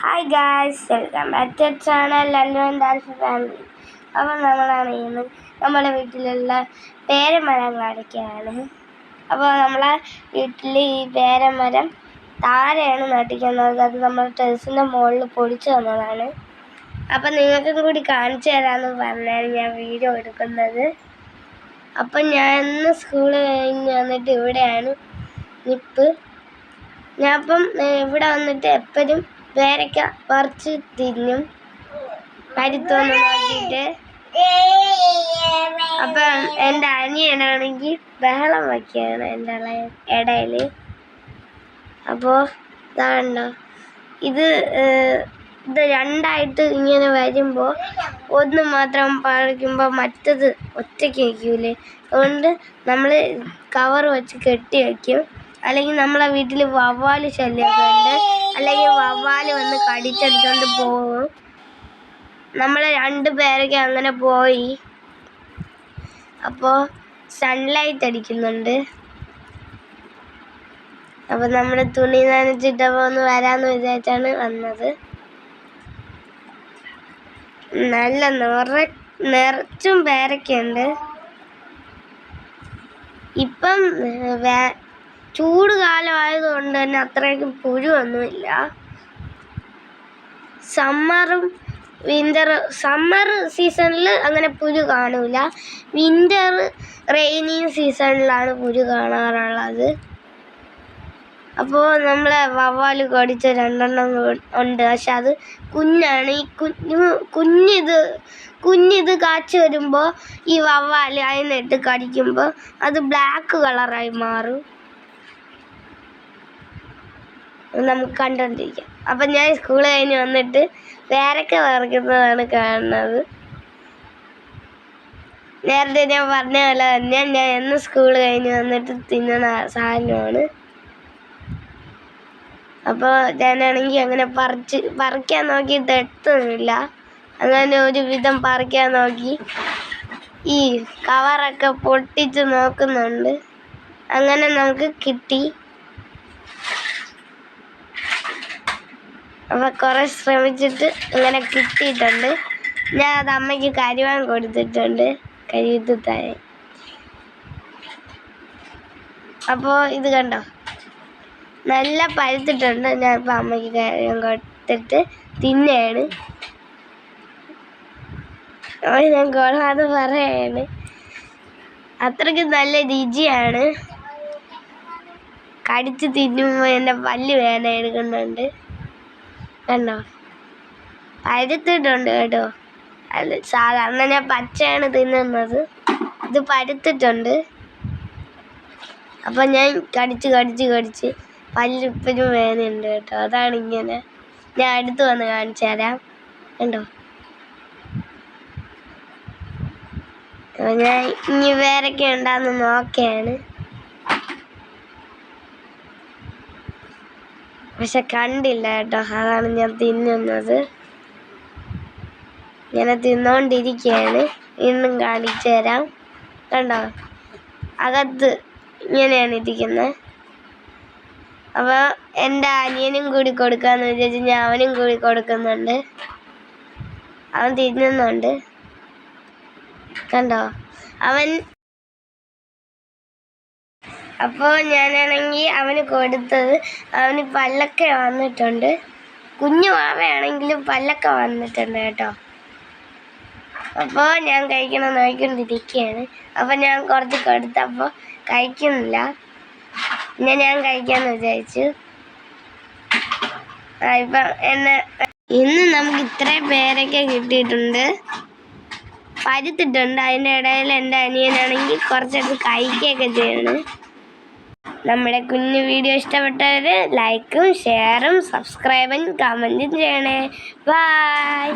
Hi guys welcome back to channel Lallu and dance family അപ്പോൾ നമ്മളാണ് ഇന്ന് നമ്മുടെ വീട്ടിലുള്ള പേരമരങ്ങൾ കാണിക്കുകയാണ് അപ്പോൾ നമ്മളെ വീട്ടിൽ ഈ പേരമരം താരയാണ് നട്ടിക്കുന്നത് അത് നമ്മുടെ ടെറസിന്റെ മുകളിൽ പൊടിച്ചു തന്നതാണ് അപ്പം നിങ്ങൾക്കും കൂടി കാണിച്ചു തരാമെന്ന് പറഞ്ഞാണ് ഞാൻ വീഡിയോ എടുക്കുന്നത്. അപ്പം ഞാൻ ഇന്ന് സ്കൂൾ കഴിഞ്ഞ് വന്നിട്ട് ഇവിടെയാണ് നിപ്പ്. ഞാൻ അപ്പം ഇവിടെ വന്നിട്ട് എപ്പോഴും പേരയ്ക്ക പറിച്ച് തിന്നും. പരുത്തോന്ന് നോക്കിയിട്ട് അപ്പം എന്റെ അനിയനാണെങ്കിൽ ബഹളം വയ്ക്കുകയാണ് എന്റെ ഇടയിൽ അപ്പോൾ ഇതാണ്ടോ ഇത് ഇത് രണ്ടായിട്ട് ഇങ്ങനെ വരുമ്പോൾ ഒന്ന് മാത്രം പറിക്കുമ്പോൾ മറ്റത് ഒറ്റയ്ക്ക് വയ്ക്കൂലേ അതുകൊണ്ട് നമ്മൾ കവർ വെച്ച് കെട്ടി വയ്ക്കും അല്ലെങ്കിൽ നമ്മളെ വീട്ടിൽ വവ്വാൽ ശല്യമൊക്കെ ഉണ്ട്. അല്ലെങ്കിൽ കടിച്ചെടുത്തോണ്ട് പോകും നമ്മൾ രണ്ട് പേരൊക്കെ അങ്ങനെ പോയി. അപ്പോൾ സൺലൈറ്റ് അടിക്കുന്നുണ്ട്. അപ്പോൾ നമ്മുടെ തുണി നനച്ചിട്ടപ്പോൾ ഒന്ന് വരാമെന്ന് വിചാരിച്ചാണ് വന്നത്. നല്ല നിറ നിറച്ചും പേരൊക്കെയുണ്ട്. ഇപ്പം ചൂട് കാലമായതുകൊണ്ട് തന്നെ അത്രയ്ക്ക് പുഴുവൊന്നുമില്ല. സമ്മറും വിന്റർ സമ്മർ സീസണിൽ അങ്ങനെ പുഴു കാണില്ല വിന്റർ റെയിനി സീസണിലാണ് പുഴു കാണാറുള്ളത്. അപ്പോൾ നമ്മളെ വവ്വാൽ കടിച്ച രണ്ടെണ്ണം ഉണ്ട്. പക്ഷെ അത് കുഞ്ഞാണ്. ഈ കുഞ്ഞു കുഞ്ഞിത് കുഞ്ഞിത് കാച്ചു വരുമ്പോൾ ഈ വവ്വാൽ അതിനിട്ട് കടിക്കുമ്പോൾ അത് ബ്ലാക്ക് കളറായി മാറും. നമുക്ക് കണ്ടോണ്ടിരിക്കാം അപ്പം ഞാൻ സ്കൂൾ കഴിഞ്ഞ് വന്നിട്ട് പേരക്ക വറുക്കുന്നതാണ് കാണുന്നത്. നേരത്തെ ഞാൻ പറഞ്ഞ പോലെ തന്നെ ഞാൻ എന്ന് സ്കൂൾ കഴിഞ്ഞ് വന്നിട്ട് തിന്നണ സാധനമാണ്. അപ്പോൾ ഞാനാണെങ്കിൽ അങ്ങനെ പറിച്ച് പറിക്കാൻ നോക്കിയിട്ട് എത്തുന്നില്ല. അങ്ങനെ ഒരു വിധം പറിക്കാൻ നോക്കി. ഈ കവറൊക്കെ പൊട്ടിച്ച് നോക്കുന്നുണ്ട്. അങ്ങനെ നമുക്ക് കിട്ടി. അപ്പോൾ കുറേ ശ്രമിച്ചിട്ട് ഇങ്ങനെ കിട്ടിയിട്ടുണ്ട്. ഞാൻ അത് അമ്മയ്ക്ക് കരുവാൻ കൊടുത്തിട്ടുണ്ട്. കരിയത്തുത്തായി അപ്പോൾ ഇത് കണ്ടോ? നല്ല പഴുത്തിട്ടുണ്ട്. ഞാൻ ഇപ്പം അമ്മയ്ക്ക് കരുവാൻ കൊടുത്തിട്ട് തിന്നെയാണ് അപ്പോൾ ഞാൻ കൊള്ളാതെ പറയാണ്. അത്രയ്ക്ക് നല്ല രുചിയാണ്. കടിച്ച് തിന്നുമ്പോൾ എന്റെ പല്ല് വേദന എടുക്കുന്നുണ്ട് കണ്ടോ? പരുത്തിട്ടുണ്ട് കേട്ടോ. അത് സാധാരണ ഞാൻ പച്ചയാണ് തിന്നുന്നത്. ഇത് പരുത്തിട്ടുണ്ട്. അപ്പം ഞാൻ കടിച്ച് കടിച്ച് കടിച്ച് പല്ലിപ്പനും വേദനയുണ്ട് കേട്ടോ. അതാണ് ഇങ്ങനെ. ഞാൻ അടുത്ത് വന്ന് കാണിച്ചു തരാം. കണ്ടോ? ഞാൻ ഇനി വേറൊക്കെ ഉണ്ടാന്ന് നോക്കുകയാണ് പക്ഷെ കണ്ടില്ല കേട്ടോ. അതാണ് ഞാൻ തിന്നുന്നത്. ഇങ്ങനെ തിന്നോണ്ടിരിക്കയാണ്. വീണ്ടും കാണിച്ചു തരാം. കണ്ടോ? അകത്ത് ഇങ്ങനെയാണ് ഇരിക്കുന്നത് അപ്പോൾ എന്റെ അനിയനും കൂടി കൊടുക്കാന്ന് വിചാരിച്ച് ഞാൻ അവനും കൂടി കൊടുക്കുന്നുണ്ട്. അവൻ തിന്നുന്നുണ്ട്. കണ്ടോ? അവൻ അപ്പോൾ ഞാനാണെങ്കിൽ അവന് കൊടുത്തത് അവന് പല്ലൊക്കെ വന്നിട്ടുണ്ട്. കുഞ്ഞു മാവയാണെങ്കിലും പല്ലൊക്കെ വന്നിട്ടുണ്ട് കേട്ടോ. അപ്പോൾ ഞാൻ കഴിക്കണം നോക്കിക്കൊണ്ടിരിക്കുകയാണ് അപ്പോൾ ഞാൻ കുറച്ച് കൊടുത്തപ്പോൾ കഴിക്കുന്നില്ല. പിന്നെ ഞാൻ കഴിക്കാമെന്ന് വിചാരിച്ചു. ഇപ്പം എന്നെ ഇന്ന് നമുക്ക് ഇത്രയും പേരൊക്കെ കിട്ടിയിട്ടുണ്ട്. പരുത്തിട്ടുണ്ട്. അതിന്റെ ഇടയിൽ എന്റെ അനിയനാണെങ്കിൽ കുറച്ചൊക്കെ കഴിക്കുകയൊക്കെ ചെയ്യണം. നമ്മുടെ കുഞ്ഞു വീഡിയോ ഇഷ്ടപ്പെട്ടവർ ലൈക്കും ഷെയറും സബ്സ്ക്രൈബും കമന്റും ചെയ്യണേ. ബൈ